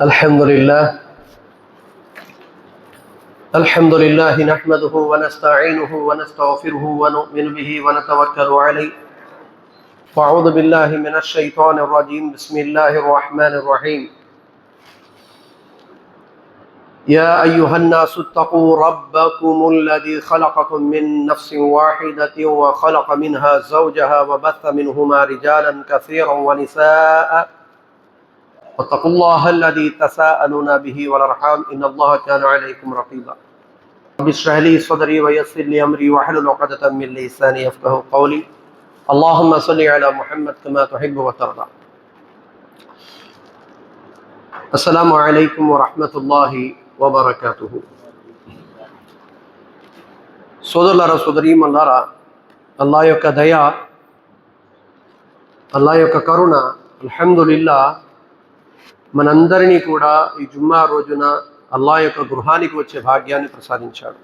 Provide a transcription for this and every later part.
الحمد لله. الحمد لله نحمده ونستعينه ونستغفره ونؤمن به ونتوكل عليه. وأعوذ بالله من الشيطان الرجيم. بسم الله الرحمن الرحيم. يا أيها الناس اتقوا ربكم الذي خلقكم من نفس واحدة وخلق منها زوجها وبث منهما رجالا كثيرا ونساء. واتقوا الله الذي تساءلون به والأرحام. إن الله كان عليكم رقيبا. رب اشرح لي صدري ويسر لي امري واحلل عقدة من لساني يفقه قولي اللهم صل على محمد كما تحب وترضى السلام عليكم ورحمة الله وبركاته సోదరులారా సోదరీమల్లారా అల్లా యొక్క దయ అల్లా యొక్క కరుణ అల్హమ్దులిల్లా మనందరినీ కూడా ఈ జుమ్మా రోజున అల్లా యొక్క గృహానికి వచ్చే భాగ్యాన్ని ప్రసాదించాడు.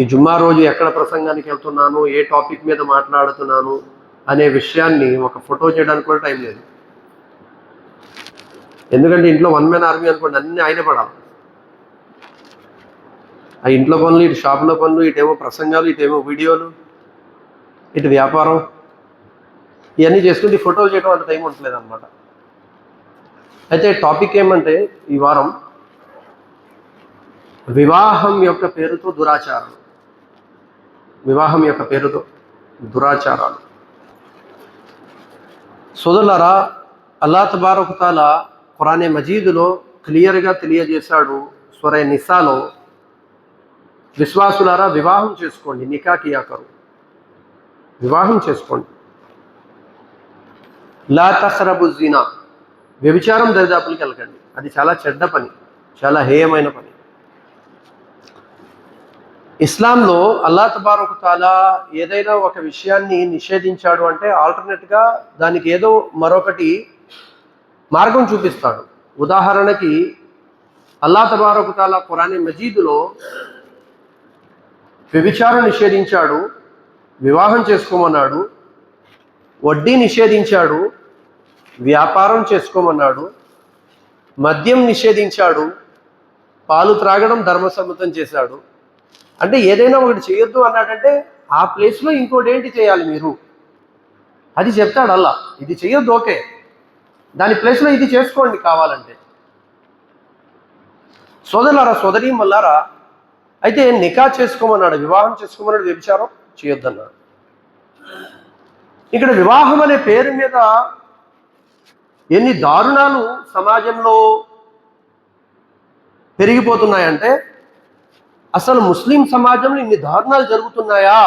ఈ జుమ్మా రోజు ఎక్కడ ప్రసంగానికి వెళ్తున్నాను ఏ టాపిక్ మీద మాట్లాడుతున్నాను అనే విషయాన్ని ఒక ఫోటో చేయడానికి కూడా టైం లేదు. ఎందుకంటే ఇంట్లో వన్ మ్యాన్ ఆర్మీ అనుకోండి అన్ని ఆయన పడాలి. ఆ ఇంట్లో పనులు ఇటు షాపులో పనులు ఇటేమో ప్రసంగాలు ఇటేమో వీడియోలు ఇటు వ్యాపారం ఇవన్నీ చేసుకుంటే ఫోటో ఫోటోలు చేయడం అంత టైం ఉండలేదు అనమాట అయితే టాపిక్ ఏమంటే ఈ వారం వివాహం యొక్క పేరుతో దురాచారాలు. వివాహం యొక్క పేరుతో దురాచారాలు. సోదరులారా అల్లా తబారకుతాల ఖురానే మజీదులో క్లియర్గా తెలియజేశాడు స్వర నిసాలో విశ్వాసులారా వివాహం చేసుకోండి నికా కియాకరు వివాహం చేసుకోండి. లా తహరబు జీనా. వ్యభిచారం దరిదాపులకి వెళ్ళకండి. అది చాలా చెడ్డ పని చాలా హేయమైన పని. ఇస్లాంలో అల్లా తబారకు తాలా ఏదైనా ఒక విషయాన్ని నిషేధించాడు అంటే ఆల్టర్నేట్గా దానికి ఏదో మరొకటి మార్గం చూపిస్తాడు. ఉదాహరణకి అల్లా తబారకు తాలా పురాణి మజీదులో వ్యభిచారం నిషేధించాడు వివాహం చేసుకోమన్నాడు వడ్డీ నిషేధించాడు వ్యాపారం చేసుకోమన్నాడు మద్యం నిషేధించాడు పాలు త్రాగడం ధర్మసమ్మతం చేశాడు. అంటే ఏదైనా ఒకటి చేయొద్దు అన్నాడంటే ఆ ప్లేస్లో ఇంకోటి ఏంటి చేయాలి మీరు? అది చెప్తాడు అల్లా. ఇది చేయొద్దు ఓకే. దాని ప్లేస్లో ఇది చేసుకోండి కావాలంటే. సోదరులారా సోదరి మల్లారా అయితే నికా చేసుకోమన్నాడు వివాహం చేసుకోమన్నాడు వ్యభిచారం చేయొద్దన్నాడు. ఇక్కడ వివాహం అనే పేరు మీద ఎన్ని దారుణాలు సమాజంలో పెరిగిపోతున్నాయంటే అసలు ముస్లిం సమాజంలో ఇన్ని దారుణాలు జరుగుతున్నాయా?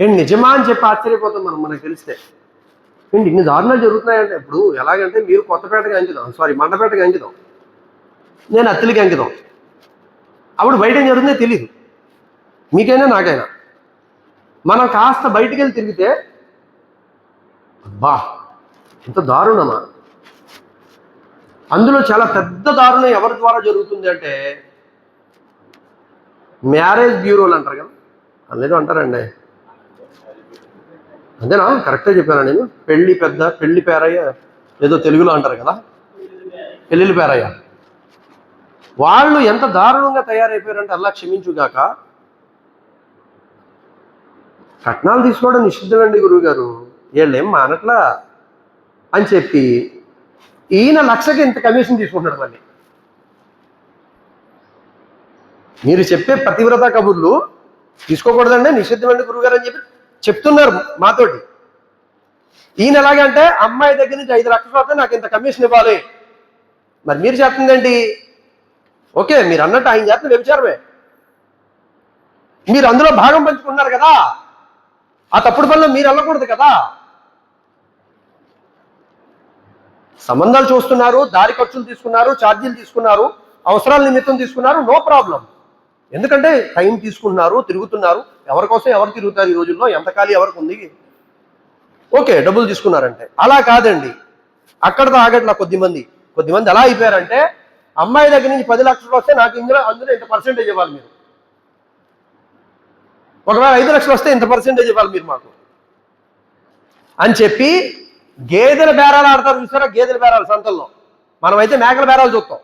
ఏంటి నిజమా అని చెప్పి ఆశ్చర్యపోతాం మనం మనకు తెలిస్తే. ఏంటి ఇన్ని దారుణాలు జరుగుతున్నాయంటే ఇప్పుడు ఎలాగంటే మీరు కొత్తపేటకి అంకిదాం సారీ మండపేటకి అంకిదాం నేను అత్తిలికి అంకిదాం అప్పుడు బయట ఏం జరుగుతుందో తెలియదు మీకైనా నాకైనా. మనం కాస్త బయటికి వెళ్ళి తిరిగితే బా ఇంత దారుణమా? అందులో చాలా పెద్ద దారుణం ఎవరి ద్వారా జరుగుతుంది అంటే మ్యారేజ్ బ్యూరోలు అంటారు కదా? అనేది అంటారండి. అంతేనా? కరెక్టే చెప్పాను నేను. పెళ్ళి పెద్ద పెళ్ళి పేరయ్య ఏదో తెలుగులో అంటారు కదా? పెళ్ళిళ్ళు పేరయ్య. వాళ్ళు ఎంత దారుణంగా తయారైపోయారంటే అలా క్షమించుగాక. కట్నాలు తీసుకోవడం నిషిద్ధమండి గురువు గారు వీళ్ళేం మానట్లా? అని చెప్పి ఈయన లక్షకి ఇంత కమిషన్ తీసుకుంటున్నాడు మళ్ళీ. మీరు చెప్పే పతివ్రత కబుర్లు తీసుకోకూడదండి నిషిద్ధమండి గురుగారు అని చెప్పి చెప్తున్నారు మాతోటి. ఈయన ఎలాగంటే అమ్మాయి దగ్గర నుంచి ఐదు లక్షల వస్తే నాకు ఇంత కమిషన్ ఇవ్వాలి. మరి మీరు చెప్తుందండి ఓకే మీరు అన్నట్టు ఆయన చేస్తున్న వ్యభిచారమే. మీరు అందులో భాగం పంచుకున్నారు కదా. ఆ తప్పుడు పనిలో మీరు వెళ్ళకూడదు కదా. సంబంధాలు చూస్తున్నారు దారి ఖర్చులు తీసుకున్నారు ఛార్జీలు తీసుకున్నారు అవసరాల నిమిత్తం తీసుకున్నారు నో ప్రాబ్లం. ఎందుకంటే టైం తీసుకుంటున్నారు తిరుగుతున్నారు ఎవరి కోసం ఎవరు తిరుగుతారు ఈ రోజుల్లో ఎంత ఖాళీ ఎవరికి ఉంది? ఓకే డబ్బులు తీసుకున్నారంటే. అలా కాదండి. అక్కడ ఆగట్లా కొద్దిమంది. కొద్దిమంది ఎలా అయిపోయారంటే అమ్మాయి దగ్గర నుంచి పది లక్షలు వస్తే నాకు ఇందులో అందులో ఇంత పర్సెంటేజ్ ఇవ్వాలి మీరు. ఒకవేళ ఐదు లక్షలు వస్తే ఇంత పర్సెంటేజ్ ఇవ్వాలి మీరు మాకు. అని చెప్పి గేదెల బేరాలు ఆడతారు చూసారా? గేదెల బేరాలు సంతల్లో. మనమైతే మేకల బేరాలు చూస్తాం.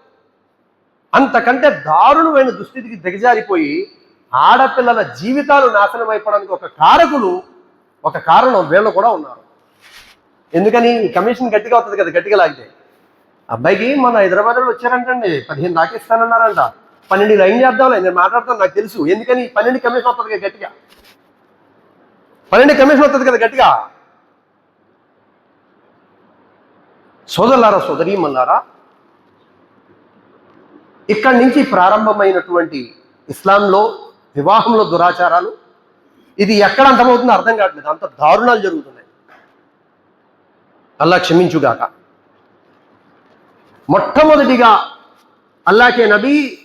అంతకంటే దారుణమైన దుస్థితికి దిగజారిపోయి ఆడపిల్లల జీవితాలు నాశనం అయిపోవడానికి ఒక కారకులు ఒక కారణం వీళ్ళు కూడా ఉన్నారు. ఎందుకని? ఈ కమిషన్ గట్టిగా అవుతుంది కదా గట్టిగా లాగితే. అబ్బాయికి మన హైదరాబాద్లో వచ్చారంటండి పదిహేను దాకిస్తానన్నారంట పన్నెండు లైన్ చేద్దాంలే నేను మాట్లాడతాను నాకు తెలుసు. ఎందుకని? పన్నెండు కమిషన్ వస్తుంది కదా గట్టిగా. పన్నెండు కమిషన్ వస్తుంది కదా గట్టిగా. సోదరులారా సోదరీమన్నారా ఇక్కడి నుంచి ప్రారంభమైనటువంటి ఇస్లాంలో వివాహంలో దురాచారాలు ఇది ఎక్కడ అంతమవుతుందో అర్థం కావట్లేదు. అంత దారుణాలు జరుగుతున్నాయి. అల్లా క్షమించుగాక. మొట్టమొదటిగా అల్లాకే నబీ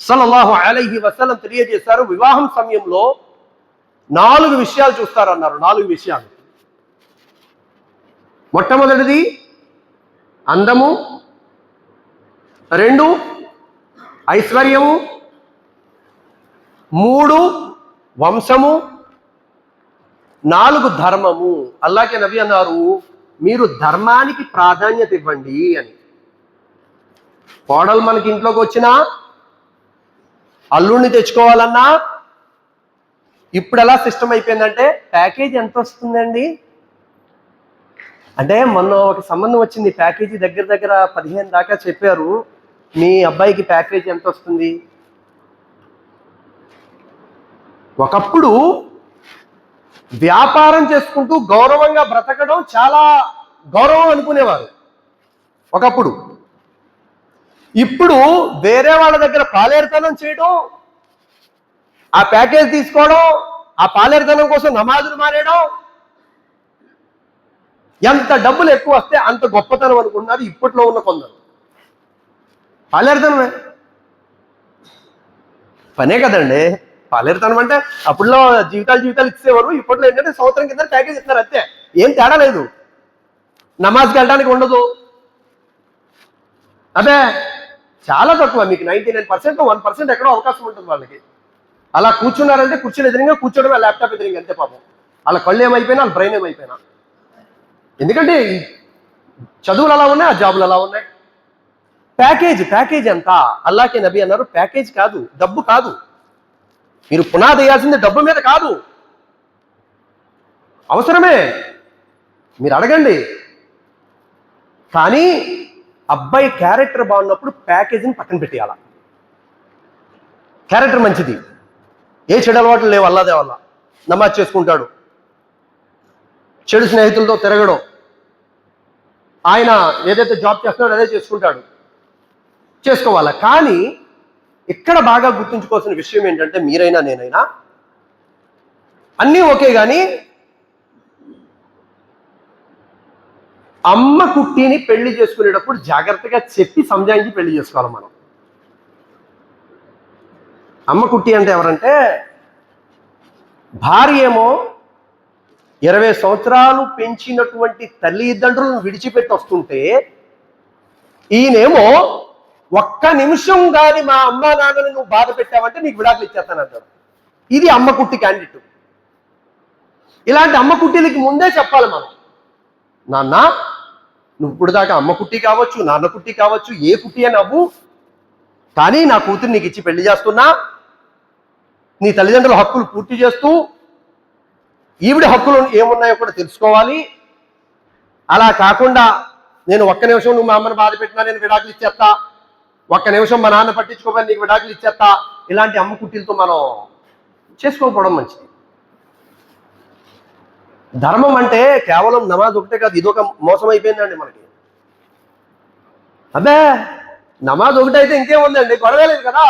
సల్లల్లాహు అలహి వసలం తెలియజేశారు వివాహం సమయంలో నాలుగు విషయాలు చూస్తారన్నారు. నాలుగు విషయాలు. మొట్టమొదటిది అందము రెండు ఐశ్వర్యము మూడు వంశము నాలుగు ధర్మము. అల్లాకే నబి అన్నారు మీరు ధర్మానికి ప్రాధాన్యత ఇవ్వండి అని. కోడలు మనకి ఇంట్లోకి వచ్చినా అల్లుడిని తెచ్చుకోవాలన్నా ఇప్పుడు ఎలా సిస్టమ్ అయిపోయిందంటే ప్యాకేజ్ ఎంత వస్తుందండి? అంటే మొన్న ఒక సంబంధం వచ్చింది ప్యాకేజీ దగ్గర దగ్గర పదిహేను దాకా చెప్పారు. మీ అబ్బాయికి ప్యాకేజీ ఎంత వస్తుంది? ఒకప్పుడు వ్యాపారం చేసుకుంటూ గౌరవంగా బ్రతకడం చాలా గౌరవం అనుకునేవారు. ఒకప్పుడు ఇప్పుడు వేరే వాళ్ళ దగ్గర పాలేరుతనం చేయడం ఆ ప్యాకేజ్ తీసుకోవడం ఆ పాలేరుతనం కోసం నమాజులు మారేయడం ఎంత డబ్బులు ఎక్కువ వస్తే అంత గొప్పతనం అనుకుంటున్నారు ఇప్పట్లో ఉన్న కొందరు. పాలేరుతనమే. పనే కదండి. పాలేరుతనం అంటే అప్పుడులో జీవితాలు జీవితాలు ఇచ్చేవారు ఇప్పట్లో ఏంటంటే సంవత్సరం కింద ప్యాకేజ్ ఇస్తున్నారు అంతే. ఏం తేడా లేదు. నమాజ్కి వెళ్ళడానికి ఉండదు. అదే చాలా తక్కువ. మీకు ninety nine percent one percent ఎక్కడో అవకాశం ఉంటుంది వాళ్ళకి. అలా కూర్చున్నారంటే కూర్చుని ఎదురుగా కూర్చోడమే ల్యాప్టాప్ ఎదురుగా అంతే పాపం. వాళ్ళ కళ్ళు ఏమైపోయినా వాళ్ళ బ్రెయిన్ ఏమైపోయినా. ఎందుకంటే చదువులు అలా ఉన్నాయి ఆ జాబులు అలా ఉన్నాయి. ప్యాకేజ్ ప్యాకేజ్ ఎంత? అల్లాకే నబీ అన్నారు ప్యాకేజ్ కాదు డబ్బు కాదు. మీరు పునాది వేయాల్సింది డబ్బు మీద కాదు. అవసరమే. మీరు అడగండి. కానీ అబ్బాయి క్యారెక్టర్ బాగున్నప్పుడు ప్యాకేజీని పక్కన పెట్టేయాల. క్యారెక్టర్ మంచిది. ఏ చెడు అలవాట్లు లేవు అల్లాదే వల్ల నమాజ్ చేసుకుంటాడు. చెడు స్నేహితులతో తిరగడం. ఆయన ఏదైతే జాబ్ చేస్తున్నాడో అదే చేసుకుంటాడు. చేసుకోవాలి? కానీ ఇక్కడ బాగా గుర్తుంచుకోవాల్సిన విషయం ఏంటంటే మీరైనా నేనైనా అన్నీ ఓకే కానీ అమ్మ కుట్టిని పెళ్ళి చేసుకునేటప్పుడు జాగ్రత్తగా చెప్పి సంజాయించి పెళ్ళి చేసుకోవాలి మనం. అమ్మ కుట్టి అంటే ఎవరంటే భార్య ఏమో ఇరవై సంవత్సరాలు పెంచినటువంటి తల్లిదండ్రులను విడిచిపెట్టి వస్తుంటే ఈయనేమో ఒక్క నిమిషం కానీ మా అమ్మ నాన్నని నువ్వు బాధ పెట్టావంటే నీకు విడాకులు ఇచ్చేస్తానంటాడు ఇది అమ్మ కుట్టి క్యాండిడేట్. ఇలాంటి అమ్మ కుట్టీలకి ముందే చెప్పాలి మనం. నాన్న నువ్వు ఇప్పుడు దాకా అమ్మ కుట్టి కావచ్చు నాన్న కుట్టి కావచ్చు ఏ కుట్టి అని అవ్వు. కానీ నా కూతురు నీకు ఇచ్చి పెళ్ళి చేస్తున్నా. నీ తల్లిదండ్రుల హక్కులు పూర్తి చేస్తూ ఈవిడ హక్కులు ఏమున్నాయో కూడా తెలుసుకోవాలి. అలా కాకుండా నేను ఒక్క నిమిషం నువ్వు మా అమ్మని బాధ పెట్టినా నేను విడాకులు ఇచ్చేస్తా. ఒక్క నిమిషం మా నాన్న పట్టించుకోమని నీకు విడాకులు ఇచ్చేస్తా. ఇలాంటి అమ్మ కుట్టిలతో మనం చేసుకోకపోవడం మంచిది. ధర్మం అంటే కేవలం నమాజ్ ఒకటే కాదు ఇదొక మోసం అయిపోయిందండి మనకి. అబ్బే నమాజ్ ఒకటైతే ఇంకేముందండి? గొడవలేదు కదా.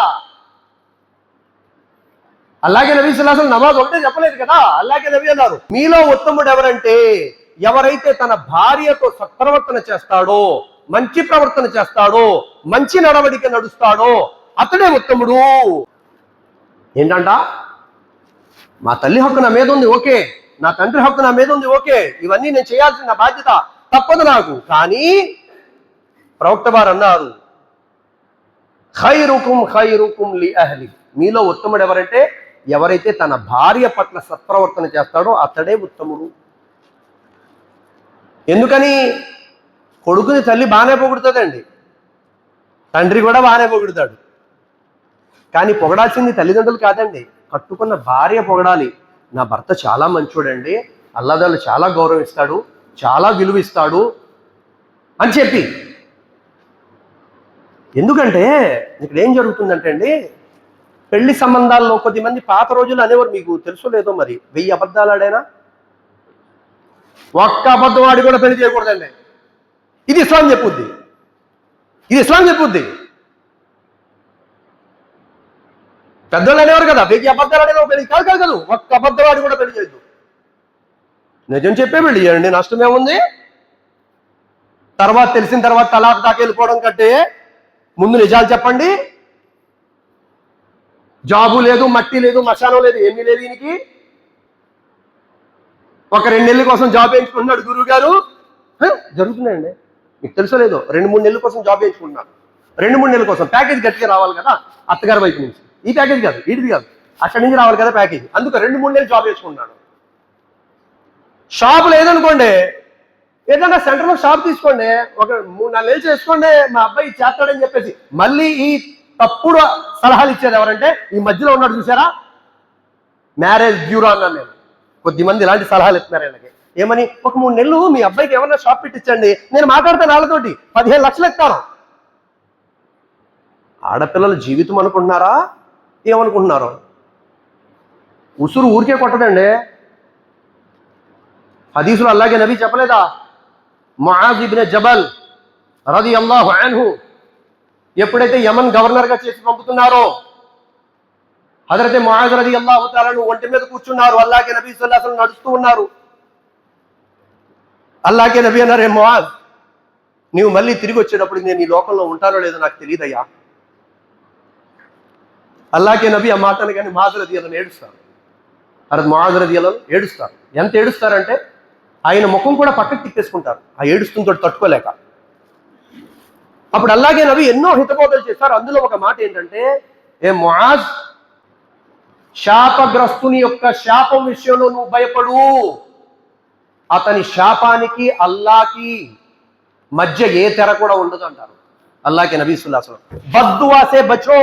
అలాగే నబీ సుల్లాసం నమాజ్ ఒకటే చెప్పలేదు కదా? అలాగే నబీ అన్నారు. మీలో ఉత్తముడు ఎవరంటే ఎవరైతే తన భార్యతో సత్ప్రవర్తన చేస్తాడో మంచి ప్రవర్తన చేస్తాడో మంచి నడవడిక నడుస్తాడో అతడే ఉత్తముడు. ఏంటంట? మా తల్లి హక్కు నా మీద ఉంది ఓకే. నా తండ్రి హక్కు నా మీద ఉంది ఓకే. ఇవన్నీ నేను చేయాల్సిన బాధ్యత తప్పదు నాకు. కానీ ప్రవక్త వారు అన్నారు ఖైరుకుం ఖైరుకుం లి అహ్లి. మీలో ఉత్తముడు ఎవరంటే ఎవరైతే తన భార్య పట్ల సత్ప్రవర్తన చేస్తాడో అతడే ఉత్తముడు. ఎందుకని? కొడుకుని తల్లి బాగానే పొగుడుతుందండి. తండ్రి కూడా బాగానే పొగుడుతాడు. కానీ పొగడాల్సింది తల్లిదండ్రులు కాదండి. కట్టుకున్న భార్య పొగడాలి. నా భర్త చాలా మంచోడండి. అల్లదాలు చాలా గౌరవిస్తాడు. చాలా విలువిస్తాడు అని చెప్పి. ఎందుకంటే ఇక్కడ ఏం జరుగుతుందంటే అండి పెళ్ళి సంబంధాల్లో కొద్దిమంది పాత రోజులు అనేవారు మీకు తెలుసు లేదో మరి? వెయ్యి అబద్ధాలు ఆడైనా? ఒక్క అబద్ధం ఆడి కూడా పెళ్ళి చేయకూడదండి. ఇది ఇస్లాం చెప్పుద్ది. ఇది ఇస్లాం చెప్పుద్ది. పెద్దలు అనేవారు కదా వెయ్యి అబద్ధాలు ఆడిన పెళ్ళి కాదు కాదు కాదు. ఒక్క అబద్ధం ఆడి కూడా పెళ్ళి చేయొద్దు. నిజం చెప్పే పెళ్ళి చేయండి నష్టం ఏముంది? తర్వాత తెలిసిన తర్వాత తలాక్ దాకా వెళ్ళిపోవడం కంటే ముందు నిజాలు చెప్పండి. జాబు లేదు మట్టి లేదు మశానం లేదు ఏమీ లేదు ఈయనకి. ఒక రెండు నెలల కోసం జాబ్ వేయించుకున్నాడు గురువు గారు. జరుగుతున్నాయండి. మీకు తెలుసో లేదో రెండు మూడు నెలల కోసం జాబ్ వేయించుకున్నాడు రెండు మూడు నెలల కోసం ప్యాకేజ్ గట్టిగా రావాలి కదా అత్తగారి వైపు నుంచి. ఈ ప్యాకేజ్ కాదు వీటిది కాదు. అక్కడి నుంచి రావాలి కదా ప్యాకేజ్. అందుకు రెండు మూడు నెలలు జాబ్ వేసుకుంటున్నాడు షాప్ లేదనుకోండి ఏదైనా సెంటర్లో షాప్ తీసుకోండి ఒక మూడు నాలుగు నెలలు చేసుకోండి మా అబ్బాయి చేస్తాడని చెప్పేసి మళ్ళీ ఈ తప్పుడు సలహాలు ఇచ్చేది ఎవరంటే ఈ మధ్యలో ఉన్నాడు చూసారా? మ్యారేజ్ బ్యూరో అన్నాను నేను. కొద్ది మంది ఇలాంటి సలహాలు ఇస్తున్నారు వీళ్ళకి ఏమని? ఒక మూడు నెలలు మీ అబ్బాయికి ఏమన్నా షాప్ పెట్టించండి. నేను మాట్లాడతాను వాళ్ళతోటి. పదిహేను లక్షలు ఇస్తాను. ఆడపిల్లల జీవితం అనుకుంటున్నారా? ఏమనుకుంటున్నారు? ఉసురు ఊరికే కొట్టదండి. హదీసులు అలాగే నబీ చెప్పలేదా? ముఆజ్ జబల్ రది అల్లాహు అన్హు. ఎప్పుడైతే యమన్ గవర్నర్గా చేసి పంపుతున్నారో హజరతే ముఆజ్ అల్లా అల్లాహు ఒంటి మీద కూర్చున్నారు. అల్లాకే నబీ సల్లాసం నడుస్తూ ఉన్నారు. అల్లాకే నబీ అన్నారే ముఆజ్ నీవు మళ్ళీ తిరిగి వచ్చేటప్పుడు నేను ఈ లోకంలో ఉంటానో లేదో నాకు తెలియదయ్యా అల్లాకే నబీ ఆ మాటను కానీ మహాజరది అలా ఏడుస్తారు. అరద్ మహాజరది అలా ఏడుస్తారు. ఎంత ఏడుస్తారంటే ఆయన ముఖం కూడా పక్కకి తిప్పేసుకుంటారు. ఆ ఏడుస్తుంతో తట్టుకోలేక. అప్పుడు అలాగే నవి ఎన్నో హితబోధలు చేస్తారు అందులో ఒక మాట ఏంటంటే ఏ మొహాజ్ శాపగ్రస్తుని యొక్క శాపం విషయంలో నువ్వు భయపడు. అతని శాపానికి అల్లాకి మధ్య ఏ తెర కూడా ఉండదు అంటారు. అల్లాకి నబీ బద్దు బద్దువాసే బచో.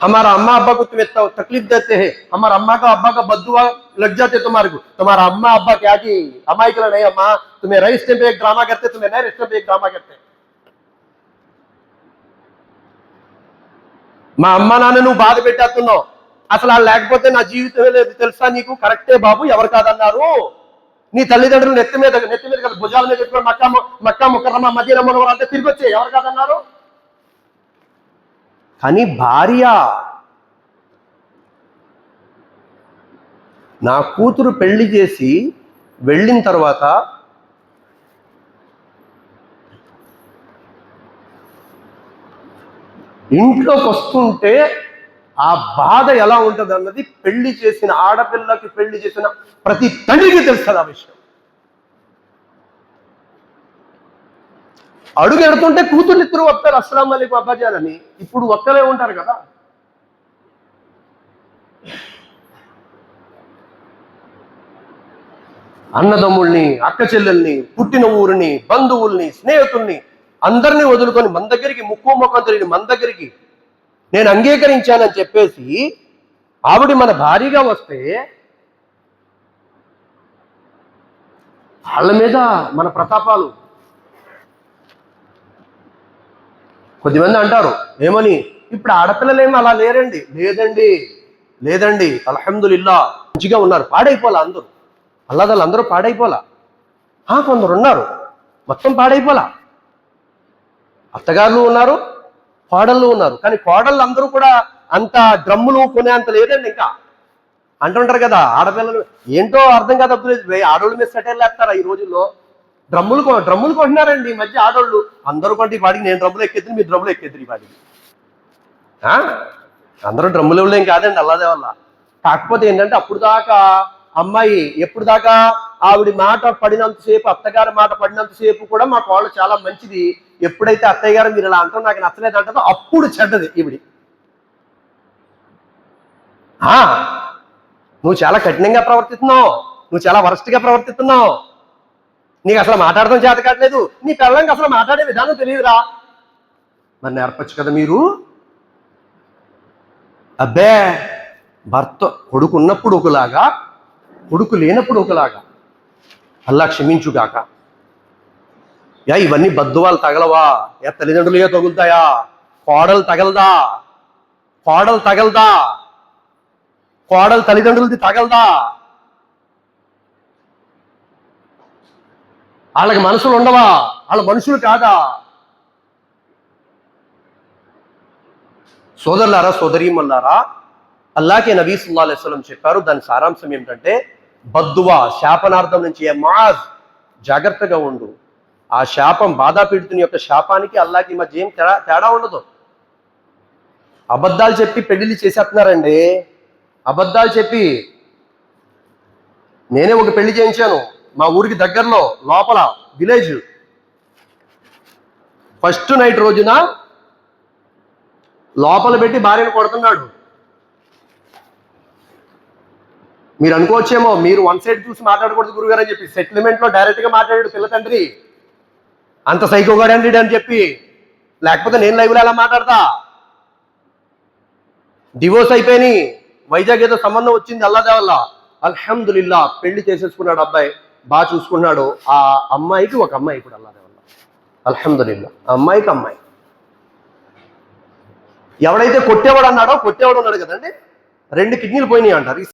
हमारा अम्मा अब्बा को तुम्हें त- तकलीफ देते हैं हमारा अम्मा का अब्बा का बदुआ लग जाते तुम्हारे को तुम्हारा अम्मा अब्बा क्या जी अम्मा के लिए नहीं अम्मा तुम्हें रईस टाइम पे एक ड्रामा करते तुम्हें नए रिश्ते पे एक ड्रामा करते మా అమ్మ నాన్న నువ్వు బాధ పెట్టేస్తున్నావు అసలు వాళ్ళు లేకపోతే నా జీవితమే లేదు తెలుసా నీకు కరెక్టే బాబు ఎవరు కాదన్నారు నీ తల్లిదండ్రులు నెత్తి మీద నెత్తి మీద కదా భుజాల మీద పెట్టుకొని మక్కా ము- మక్కా ముక్కరమ్మ మదీనా మనవరు అంతా తిరిగి వచ్చే ఎవరు కాదన్నారు కానీ భార్య నా కూతురు పెళ్ళి చేసి వెళ్ళిన తర్వాత ఇంట్లోకి వస్తుంటే ఆ బాధ ఎలా ఉంటుంది అన్నది పెళ్ళి చేసిన ఆడపిల్లకి పెళ్ళి చేసిన ప్రతి తండ్రికి తెలుస్తుంది ఆ విషయం. అడుగు ఎడుతుంటే కూతుర్ని ఇద్దరు వస్తారు అస్సలం అలీకు అబ్బాజాన్ ఇప్పుడు ఒక్కరే ఉంటారు కదా. అన్నదమ్ముల్ని అక్క చెల్లెల్ని పుట్టిన ఊరిని బంధువుల్ని స్నేహితుల్ని అందరినీ వదులుకొని మన దగ్గరికి ముక్కు ముఖం తెలియని మన దగ్గరికి నేను అంగీకరించానని చెప్పేసి ఆవిడ మన భారీగా వస్తే వాళ్ళ మీద మన ప్రతాపాలు కొద్దిమంది అంటారు ఏమని? ఇప్పుడు ఆడపిల్లలేమి అలా లేరండి. లేదండి లేదండి అల్హమ్దులిల్లా. మంచిగా ఉన్నారు పాడైపోలా అందరూ? అల్లాదలు అందరూ పాడైపోలా ఆ, కొందరు ఉన్నారు మొత్తం పాడైపోలా అత్తగారులు ఉన్నారు కోడళ్ళు ఉన్నారు కానీ కోడళ్ళు అందరూ కూడా అంత డ్రమ్ములు కొనే అంత లేదండి ఇంకా. అంటుంటారు కదా ఆడపిల్లలు ఏంటో అర్థం కాదు అబ్దుల్ అజీజ్ మీద సెటిల్ వేస్తారా ఈ రోజుల్లో? డ్రమ్ములు కొ- డ్రమ్ములు కొంటున్నారండి ఈ మధ్య ఆడోళ్ళు. అందరూ కొంటే ఈ పాటికి నేను డ్రమ్ములు ఎక్కేది మీ డ్రమ్ములు ఎక్కేది ఈ పాటికి. ఆ? అందరూ డ్రమ్ములు ఇవ్వలేం కాదండి అల్లాదే వల్ల కాకపోతే ఏంటంటే అప్పుడు దాకా అమ్మాయి ఎప్పుడు దాకా ఆవిడ మాట పడినంతసేపు అత్తగారి మాట పడినంతసేపు కూడా మా కోళ్ళు చాలా మంచిది. ఎప్పుడైతే అత్తయ్య గారు మీరు ఇలా అంటారు నాకు నచ్చలేదు అంటారో అప్పుడు చెడ్డది ఈవిడి. ఆ, నువ్వు చాలా కఠినంగా ప్రవర్తిస్తున్నావు. నువ్వు చాలా వరస్ట్గా ప్రవర్తిస్తున్నావు. నీకు అసలు మాట్లాడడం చేత కావట్లేదు నీ పిల్లలకి అసలు మాట్లాడే విధానం తెలియదురా. మరి నేర్పచ్చు కదా మీరు? అబ్బే భర్త కొడుకు ఉన్నప్పుడు ఒకలాగా కొడుకు లేనప్పుడు ఒకలాగా. అల్లా క్షమించుగాక. యా ఇవన్నీ బద్దువాలు తగలవా? యా తల్లిదండ్రులు ఏ తగులుతాయా? కోడలు తగలదా? కోడలు తగలదా? కోడలు తల్లిదండ్రులది తగలదా? వాళ్ళకి మనసులు ఉండవా? వాళ్ళ మనుషులు కాదా? సోదరులారా సోదరీమల్లారా అల్లాకే నబీ సుల్లా అలైస్లం చెప్పారు దాని సారాంశం ఏమిటంటే బద్దువా శాపనార్థం నుంచి మాజ్ జాగ్రత్తగా ఉండు. ఆ శాపం బాధాపీడితుని యొక్క శాపానికి అల్లాకి మధ్య ఏం తేడా తేడా ఉండదు. అబద్ధాలు చెప్పి పెళ్ళిళ్ళు చేసేస్తున్నారండి. అబద్ధాలు చెప్పి నేనే ఒక పెళ్ళి చేయించాను. మా ఊరికి దగ్గరలో లోపల విలేజ్. ఫస్ట్ నైట్ రోజున లోపల పెట్టి భార్యను కొడుతున్నాడు. మీరు అనుకోవచ్చేమో మీరు వన్ సైడ్ చూసి మాట్లాడకూడదు గురుగారు అని చెప్పి సెటిల్మెంట్లో డైరెక్ట్గా మాట్లాడాడు పిల్ల తండ్రి. అంత సైకోగాడండి అని చెప్పి లేకపోతే నేను లైవ్లో ఎలా మాట్లాడతా? డివోర్స్ అయిపోయినాయి వైజాగ్ ఏదో సంబంధం వచ్చింది అల్లాదే వల్ల అల్హమ్దుల్లా పెళ్ళి చేసేసుకున్నాడు అబ్బాయి. బాగా చూసుకున్నాడు ఆ అమ్మాయికి ఒక అమ్మాయి ఇప్పుడు అల్లాదే వల్ల. అల్హమ్దుల్లా అమ్మాయికి అమ్మాయి. ఎవడైతే కొట్టేవాడు అన్నాడో కొట్టేవాడు ఉన్నాడు కదండి. రెండు కిడ్నీలు పోయినాయి అంటారు.